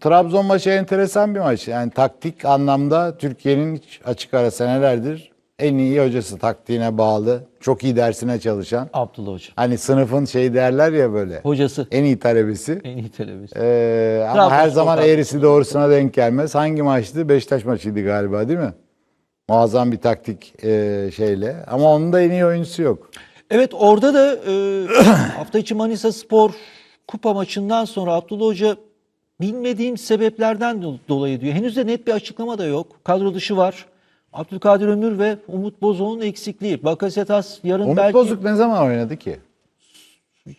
Trabzon maçı enteresan bir maç. Yani taktik anlamda Türkiye'nin açık ara senelerdir en iyi hocası taktiğine bağlı. Çok iyi dersine çalışan. Abdullah Hoca. Hani sınıfın şey derler ya böyle. Hocası. En iyi talebesi. En iyi televizyon. Ee, ama Trabzonspor her zaman taktiği. eğrisi doğrusuna denk gelmez. Hangi maçtı? Beşiktaş maçıydı galiba değil mi? Muazzam bir taktik e, şeyle. Ama onun da en iyi oyuncusu yok. Evet orada da e, hafta içi Manisa Spor kupa maçından sonra Abdullah Hoca bilmediğim sebeplerden do- dolayı diyor. Henüz de net bir açıklama da yok. Kadro dışı var. Abdülkadir Ömür ve Umut Bozok'un eksikliği. Bakasetas yarın Umut belki Bozuk ne zaman oynadı ki?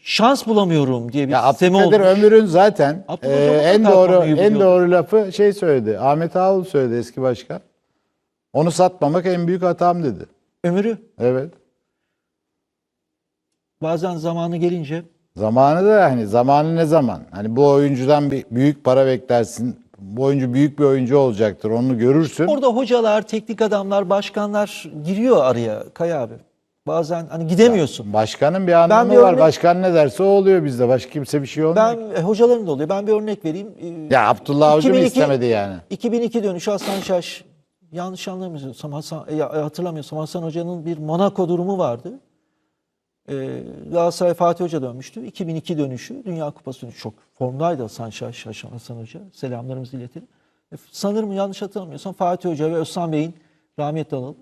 şans bulamıyorum diye bir Ya sistemi Abdülkadir olmuş. Ömür'ün zaten e, en doğru en doğru lafı şey söyledi. Ahmet Ağul söyledi eski başkan. Onu satmamak en büyük hatam dedi. Ömür'ü Evet. bazen zamanı gelince Zamanı da hani zamanı ne zaman? Hani bu oyuncudan bir büyük para beklersin. Bu oyuncu büyük bir oyuncu olacaktır. Onu görürsün. orada hocalar, teknik adamlar, başkanlar giriyor araya Kaya abi. Bazen hani gidemiyorsun. Başkanın bir anlamı bir var. örnek- Başkan ne derse o oluyor bizde. Başka kimse bir şey olmuyor. Ben e, hocaların da oluyor. Ben bir örnek vereyim. E, Ya Abdullah Avcı mı 2002 istemedi yani? 2002 dönüşü Hasan Şaş yanlış anlamıyorsam Hasan e, ya, hatırlamıyorsam Hasan Hoca'nın bir Monaco durumu vardı. Ee, Galatasaray Fatih Hoca dönmüştü. 2002 dönüşü Dünya Kupası dönüşü. Çok formdaydı Hasan Şaş, Hasan Hoca. Selamlarımızı iletelim. E, sanırım yanlış hatırlamıyorsam Fatih Hoca ve Özhan Bey'in rahmetli analım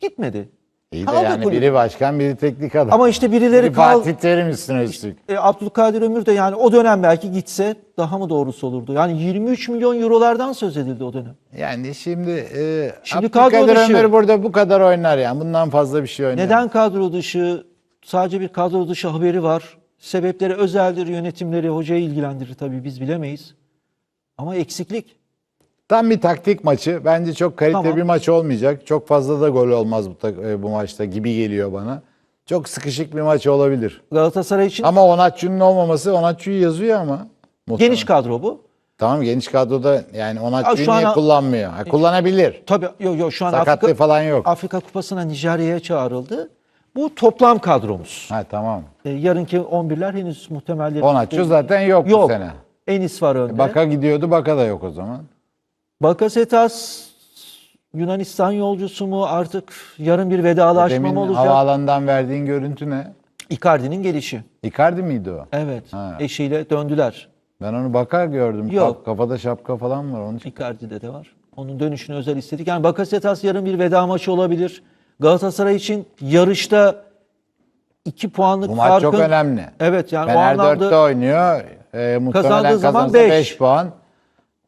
gitmedi. İyi de Kaldı yani kulüp. biri başkan biri teknik adam. Ama işte birileri biri kal- Fatih Terim üstüne üstlük. E, Abdülkadir Ömür de yani o dönem belki gitse daha mı doğrusu olurdu? Yani 23 milyon eurolardan söz edildi o dönem. Yani şimdi, e, Şimdi Abdülkadir kadro dışı. Ömür burada bu kadar oynar yani. Bundan fazla bir şey oynar. Neden kadro dışı? Sadece bir kadro dışı haberi var. Sebepleri özeldir, yönetimleri hocayı ilgilendirir tabii biz bilemeyiz. Ama eksiklik. Tam bir taktik maçı. Bence çok kaliteli Tamam. bir maç olmayacak. Çok fazla da gol olmaz bu, e, bu maçta gibi geliyor bana. Çok sıkışık bir maç olabilir. Galatasaray için Ama Onatçı'nın olmaması, Onatçı'yı yazıyor ama. Muhtemelen. geniş kadro bu. Tamam geniş kadroda yani Onatçı'yı niye an- kullanmıyor? Ha, kullanabilir. Tabii yok yok şu an Sakatlığı Afrika, falan yok. Afrika Kupası'na Nijerya'ya çağrıldı. Bu toplam kadromuz. Ha tamam. E, yarınki 11'ler henüz muhtemelleri. Onatçı zaten yok, bu Yok. sene. Enis var önde. Baka gidiyordu, Baka da yok o zaman. Bakasetas Yunanistan yolcusu mu artık yarın bir vedalaşma Demin mı olacak? havaalanından verdiğin görüntü ne? Icardi'nin gelişi. Icardi miydi o? Evet. Ha. Eşiyle döndüler. Ben onu Baka gördüm. Yok. Kaf- Kafada şapka falan var. Onun için. Icardi'de de var. Onun dönüşünü özel istedik. Yani Bakasetas yarın bir veda maçı olabilir. Galatasaray için yarışta 2 puanlık Bu maç farkın... çok önemli. Evet yani o Fener anlamda 4'te oynuyor. Ee, muhtemelen beş. 5 puan.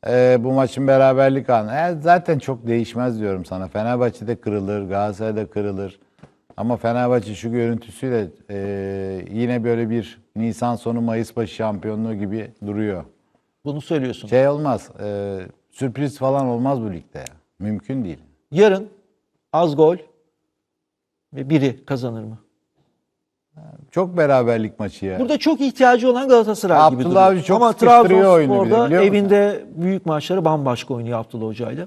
Ee, bu maçın beraberlik anı. E, zaten çok değişmez diyorum sana. Fenerbahçe'de kırılır, Galatasaray'da kırılır. Ama Fenerbahçe şu görüntüsüyle e, yine böyle bir Nisan sonu Mayıs başı şampiyonluğu gibi duruyor. bunu söylüyorsun. Şey olmaz. e, sürpriz falan olmaz bu ligde ya. Mümkün değil. Yarın az gol ve biri kazanır mı? Çok beraberlik maçı ya. Burada çok ihtiyacı olan Galatasaray gibi Abdullah duruyor. Avcı çok Ama bir Trabzonspor'da evinde büyük maçları bambaşka oynuyor Abdullah Hoca ile.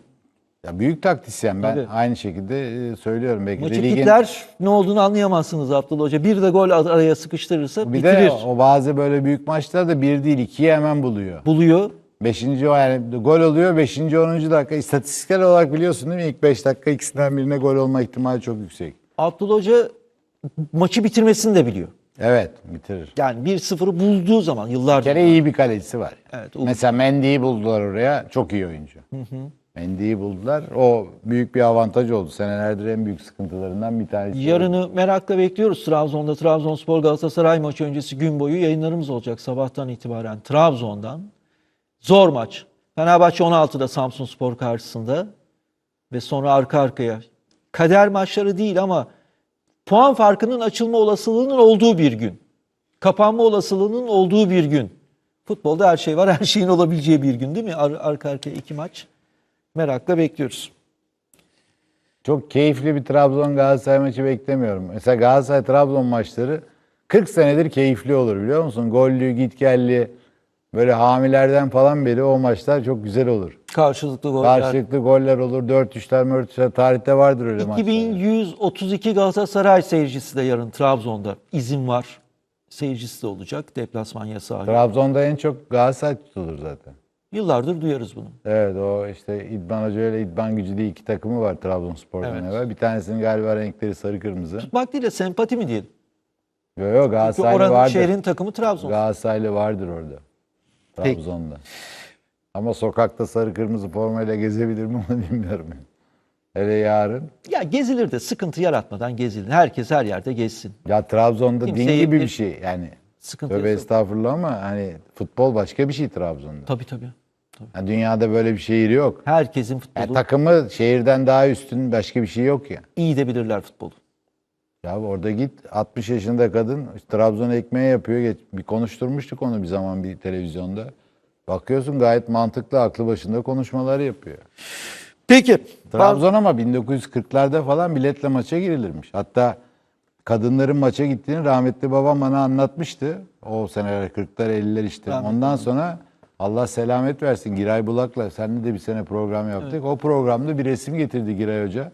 Ya büyük taktisyen ben Tabii. aynı şekilde e, söylüyorum. Belki Maçı ligin- kitler ne olduğunu anlayamazsınız Abdullah Hoca. Bir de gol araya sıkıştırırsa Bir bitirir. de o bazı böyle büyük maçlarda bir değil ikiyi hemen buluyor. Buluyor. Beşinci o yani gol oluyor. Beşinci, onuncu dakika. İstatistiksel olarak biliyorsun değil mi? İlk beş dakika ikisinden birine gol olma ihtimali çok yüksek. Abdullah Hoca maçı bitirmesini de biliyor. Evet bitirir. Yani 1-0'ı bulduğu zaman Bir yıllardır. kere iyi bir kalecisi var. Evet, o- Mesela Mendy'yi buldular oraya. Çok iyi oyuncu. Mendy'yi buldular. O büyük bir avantaj oldu. Senelerdir en büyük sıkıntılarından bir tanesi. Yarını merakla bekliyoruz. Trabzon'da Trabzonspor Galatasaray maçı öncesi gün boyu yayınlarımız olacak sabahtan itibaren Trabzon'dan. Zor maç. Fenerbahçe 16'da Samsunspor karşısında ve sonra arka arkaya. Kader maçları değil ama puan farkının açılma olasılığının olduğu bir gün. Kapanma olasılığının olduğu bir gün. Futbolda her şey var, her şeyin olabileceği bir gün değil mi? Ar- arka arkaya iki maç. Merakla bekliyoruz. Çok keyifli bir Trabzon Galatasaray maçı beklemiyorum. Mesela Galatasaray Trabzon maçları 40 senedir keyifli olur biliyor musun? Gollü, gitgelli, böyle hamilerden falan beri o maçlar çok güzel olur. Karşılıklı goller. Karşılıklı goller olur, 4-3'ler, 4-3'ler. Tarihte vardır öyle maçlar. 2132 Galatasaray seyircisi de yarın Trabzon'da. izin var. Seyircisi de olacak. Deplasman yasağı. Trabzon'da en çok Galatasaray tutulur zaten. Yıllardır duyarız bunu. Evet o işte İdman Hoca ile İdman Gücü diye iki takımı var Trabzonspor'dan Evet. evvel. Bir tanesinin galiba renkleri sarı kırmızı. Tutmak değil de sempati mi diyelim? Yok yok Çünkü Galatasaraylı oranın vardır. şehrin takımı Trabzon. Galatasaraylı vardır orada. Peki. Trabzon'da. Ama sokakta sarı kırmızı formayla gezebilir mi onu bilmiyorum. Hele yarın. Ya gezilir de sıkıntı yaratmadan gezilir. Herkes her yerde gezsin. Ya Trabzon'da din Kimseyi gibi bir bir- şey. Yani Sıkıntı tövbe yok. estağfurullah ama hani futbol başka bir şey Trabzon'da. Tabii tabii. tabii. Yani dünyada böyle bir şehir yok. Herkesin futbolu Yani takımı şehirden daha üstün başka bir şey yok ya. iyi de bilirler futbolu. Ya orada git 60 yaşında kadın işte Trabzon ekmeği yapıyor. Geç, bir konuşturmuştuk onu bir zaman bir televizyonda. Bakıyorsun gayet mantıklı aklı başında konuşmalar yapıyor. Peki. Trabzon ama 1940'larda falan biletle maça girilirmiş. Hatta kadınların maça gittiğini rahmetli babam bana anlatmıştı. O seneler 40'lar 50'ler işte. Rahmetli Ondan sonra Allah selamet versin Giray Bulak'la seninle de bir sene program yaptık. O programda bir resim getirdi Giray Hoca.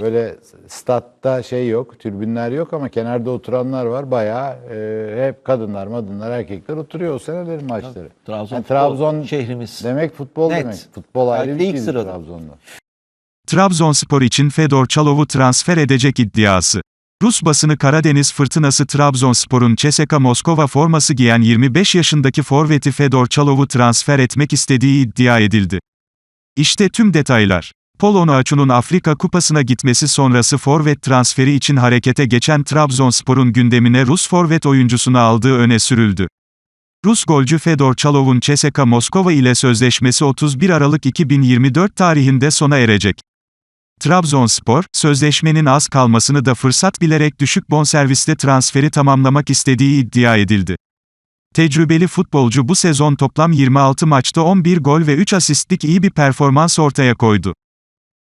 Böyle statta şey yok, türbünler yok ama kenarda oturanlar var. Bayağı e, hep kadınlar, madınlar, erkekler oturuyor o senelerin maçları. Trabzon Yani futbol Trabzon şehrimiz. demek futbol Net. demek. Futbol ayrı bir ilk şeydir sırada. Trabzon'da. Trabzonspor için Fedor Çalov'u transfer edecek iddiası. Rus basını Karadeniz Fırtınası Trabzonspor'un CSKA Moskova forması giyen 25 yaşındaki forveti Fedor Çalov'u transfer etmek istediği iddia edildi. İşte tüm detaylar. Polo Açu'nun Afrika Kupası'na gitmesi sonrası forvet transferi için harekete geçen Trabzonspor'un gündemine Rus forvet oyuncusunu aldığı öne sürüldü. Rus golcü Fedor Çalov'un CSKA Moskova ile sözleşmesi 31 Aralık 2024 tarihinde sona erecek. Trabzonspor, sözleşmenin az kalmasını da fırsat bilerek düşük bonservisle transferi tamamlamak istediği iddia edildi. Tecrübeli futbolcu bu sezon toplam 26 maçta 11 gol ve 3 asistlik iyi bir performans ortaya koydu.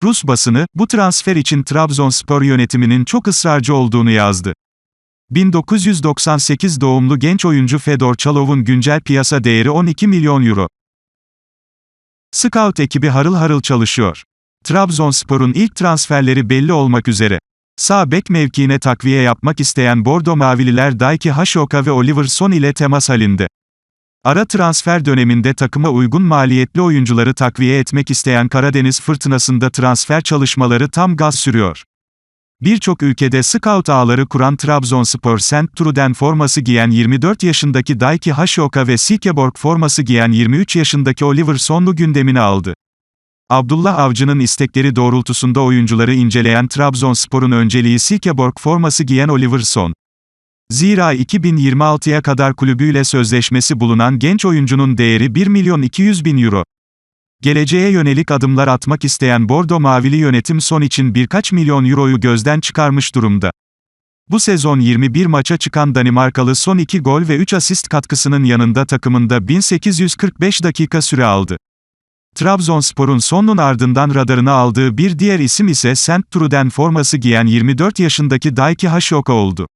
Rus basını, bu transfer için Trabzonspor yönetiminin çok ısrarcı olduğunu yazdı. 1998 doğumlu genç oyuncu Fedor Çalov'un güncel piyasa değeri 12 milyon euro. Scout ekibi harıl harıl çalışıyor. Trabzonspor'un ilk transferleri belli olmak üzere. Sağ bek mevkiine takviye yapmak isteyen Bordo Mavililer Daiki Hashoka ve Oliver Son ile temas halinde. Ara transfer döneminde takıma uygun maliyetli oyuncuları takviye etmek isteyen Karadeniz Fırtınası'nda transfer çalışmaları tam gaz sürüyor. Birçok ülkede scout ağları kuran Trabzonspor St. Truden forması giyen 24 yaşındaki Daiki Hashoka ve Silkeborg forması giyen 23 yaşındaki Oliver Sonlu gündemine aldı. Abdullah Avcı'nın istekleri doğrultusunda oyuncuları inceleyen Trabzonspor'un önceliği Silkeborg forması giyen Oliver Son. Zira 2026'ya kadar kulübüyle sözleşmesi bulunan genç oyuncunun değeri 1 milyon 200 bin euro. Geleceğe yönelik adımlar atmak isteyen Bordo Mavili yönetim son için birkaç milyon euroyu gözden çıkarmış durumda. Bu sezon 21 maça çıkan Danimarkalı son 2 gol ve 3 asist katkısının yanında takımında 1845 dakika süre aldı. Trabzonspor'un sonun ardından radarına aldığı bir diğer isim ise St. Truden forması giyen 24 yaşındaki Daiki Hashoka oldu.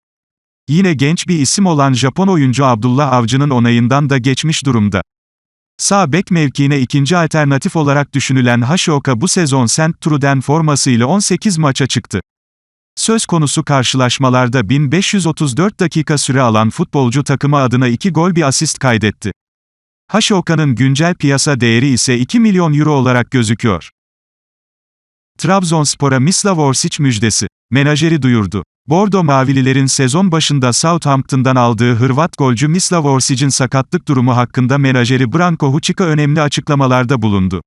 Yine genç bir isim olan Japon oyuncu Abdullah Avcı'nın onayından da geçmiş durumda. Sağ bek mevkiine ikinci alternatif olarak düşünülen Hashoka bu sezon St. Truden formasıyla 18 maça çıktı. Söz konusu karşılaşmalarda 1534 dakika süre alan futbolcu takımı adına 2 gol bir asist kaydetti. Haşoka'nın güncel piyasa değeri ise 2 milyon euro olarak gözüküyor. Trabzonspor'a Mislav Orsic müjdesi. Menajeri duyurdu. Bordo Mavililerin sezon başında Southampton'dan aldığı Hırvat golcü Mislav Orsic'in sakatlık durumu hakkında menajeri Branko Hučika önemli açıklamalarda bulundu.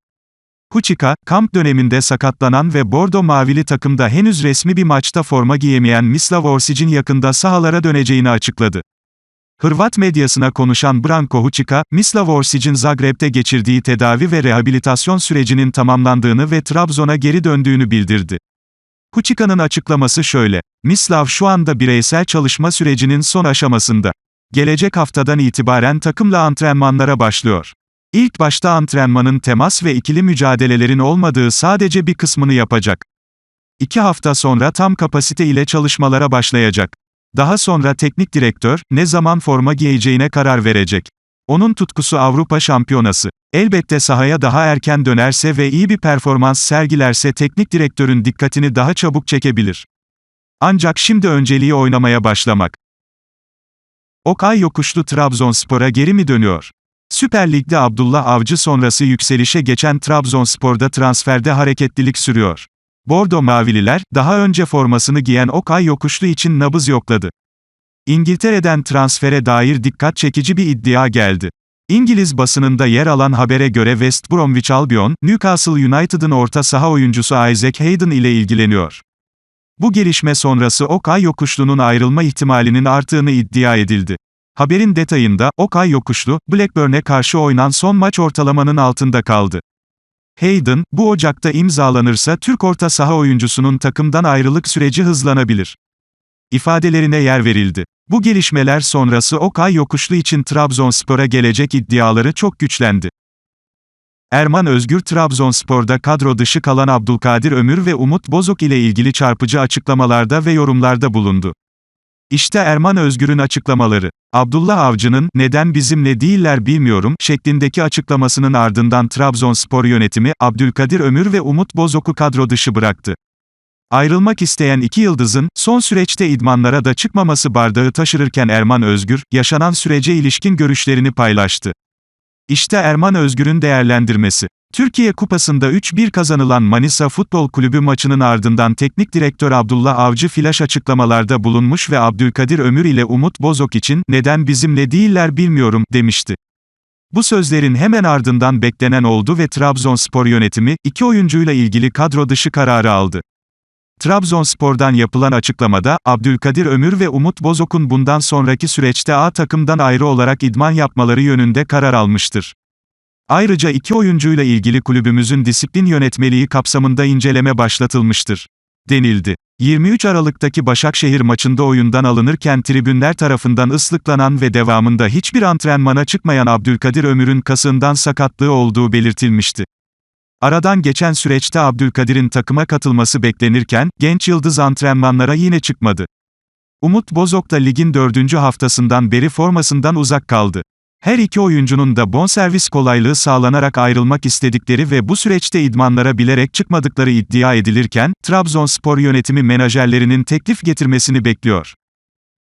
Hučika, kamp döneminde sakatlanan ve Bordo Mavili takımda henüz resmi bir maçta forma giyemeyen Mislav Orsic'in yakında sahalara döneceğini açıkladı. Hırvat medyasına konuşan Branko Hučika, Mislav Orsic'in Zagreb'te geçirdiği tedavi ve rehabilitasyon sürecinin tamamlandığını ve Trabzon'a geri döndüğünü bildirdi. Hučika'nın açıklaması şöyle, Mislav şu anda bireysel çalışma sürecinin son aşamasında. Gelecek haftadan itibaren takımla antrenmanlara başlıyor. İlk başta antrenmanın temas ve ikili mücadelelerin olmadığı sadece bir kısmını yapacak. İki hafta sonra tam kapasite ile çalışmalara başlayacak. Daha sonra teknik direktör, ne zaman forma giyeceğine karar verecek. Onun tutkusu Avrupa Şampiyonası. Elbette sahaya daha erken dönerse ve iyi bir performans sergilerse teknik direktörün dikkatini daha çabuk çekebilir. Ancak şimdi önceliği oynamaya başlamak. Okay yokuşlu Trabzonspor'a geri mi dönüyor? Süper Lig'de Abdullah Avcı sonrası yükselişe geçen Trabzonspor'da transferde hareketlilik sürüyor. Bordo Mavililer, daha önce formasını giyen Okay Yokuşlu için nabız yokladı. İngiltere'den transfere dair dikkat çekici bir iddia geldi. İngiliz basınında yer alan habere göre West Bromwich Albion, Newcastle United'ın orta saha oyuncusu Isaac Hayden ile ilgileniyor. Bu gelişme sonrası Okay Yokuşlu'nun ayrılma ihtimalinin arttığını iddia edildi. Haberin detayında, Okay Yokuşlu, Blackburn'e karşı oynan son maç ortalamanın altında kaldı. Hayden, bu Ocak'ta imzalanırsa Türk orta saha oyuncusunun takımdan ayrılık süreci hızlanabilir. İfadelerine yer verildi. Bu gelişmeler sonrası Okay Yokuşlu için Trabzonspor'a gelecek iddiaları çok güçlendi. Erman Özgür Trabzonspor'da kadro dışı kalan Abdülkadir Ömür ve Umut Bozok ile ilgili çarpıcı açıklamalarda ve yorumlarda bulundu. İşte Erman Özgür'ün açıklamaları. Abdullah Avcı'nın "Neden bizimle değiller bilmiyorum" şeklindeki açıklamasının ardından Trabzonspor yönetimi Abdülkadir Ömür ve Umut Bozok'u kadro dışı bıraktı. Ayrılmak isteyen iki yıldızın, son süreçte idmanlara da çıkmaması bardağı taşırırken Erman Özgür, yaşanan sürece ilişkin görüşlerini paylaştı. İşte Erman Özgür'ün değerlendirmesi. Türkiye Kupası'nda 3-1 kazanılan Manisa Futbol Kulübü maçının ardından teknik direktör Abdullah Avcı flaş açıklamalarda bulunmuş ve Abdülkadir Ömür ile Umut Bozok için, neden bizimle değiller bilmiyorum, demişti. Bu sözlerin hemen ardından beklenen oldu ve Trabzonspor yönetimi, iki oyuncuyla ilgili kadro dışı kararı aldı. Trabzonspor'dan yapılan açıklamada, Abdülkadir Ömür ve Umut Bozok'un bundan sonraki süreçte A takımdan ayrı olarak idman yapmaları yönünde karar almıştır. Ayrıca iki oyuncuyla ilgili kulübümüzün disiplin yönetmeliği kapsamında inceleme başlatılmıştır. denildi. 23 Aralık'taki Başakşehir maçında oyundan alınırken tribünler tarafından ıslıklanan ve devamında hiçbir antrenmana çıkmayan Abdülkadir Ömür'ün kasığından sakatlığı olduğu belirtilmişti. Aradan geçen süreçte Abdülkadir'in takıma katılması beklenirken, genç yıldız antrenmanlara yine çıkmadı. Umut Bozok da ligin dördüncü haftasından beri formasından uzak kaldı. Her iki oyuncunun da bonservis kolaylığı sağlanarak ayrılmak istedikleri ve bu süreçte idmanlara bilerek çıkmadıkları iddia edilirken, Trabzonspor yönetimi menajerlerinin teklif getirmesini bekliyor.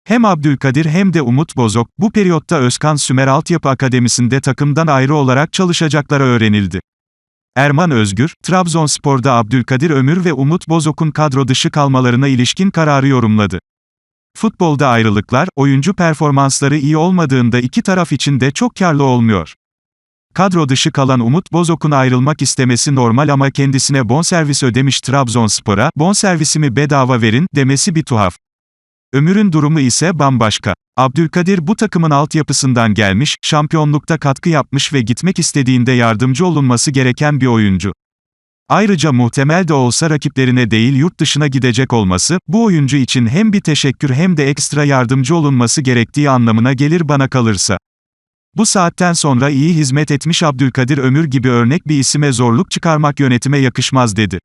Hem Abdülkadir hem de Umut Bozok, bu periyotta Özkan Sümer Altyapı Akademisi'nde takımdan ayrı olarak çalışacakları öğrenildi. Erman Özgür, Trabzonspor'da Abdülkadir Ömür ve Umut Bozok'un kadro dışı kalmalarına ilişkin kararı yorumladı. Futbolda ayrılıklar, oyuncu performansları iyi olmadığında iki taraf için de çok karlı olmuyor. Kadro dışı kalan Umut Bozok'un ayrılmak istemesi normal ama kendisine bonservis ödemiş Trabzonspor'a, bonservisimi bedava verin, demesi bir tuhaf. Ömür'ün durumu ise bambaşka. Abdülkadir bu takımın altyapısından gelmiş, şampiyonlukta katkı yapmış ve gitmek istediğinde yardımcı olunması gereken bir oyuncu. Ayrıca muhtemel de olsa rakiplerine değil yurt dışına gidecek olması, bu oyuncu için hem bir teşekkür hem de ekstra yardımcı olunması gerektiği anlamına gelir bana kalırsa. Bu saatten sonra iyi hizmet etmiş Abdülkadir Ömür gibi örnek bir isime zorluk çıkarmak yönetime yakışmaz dedi.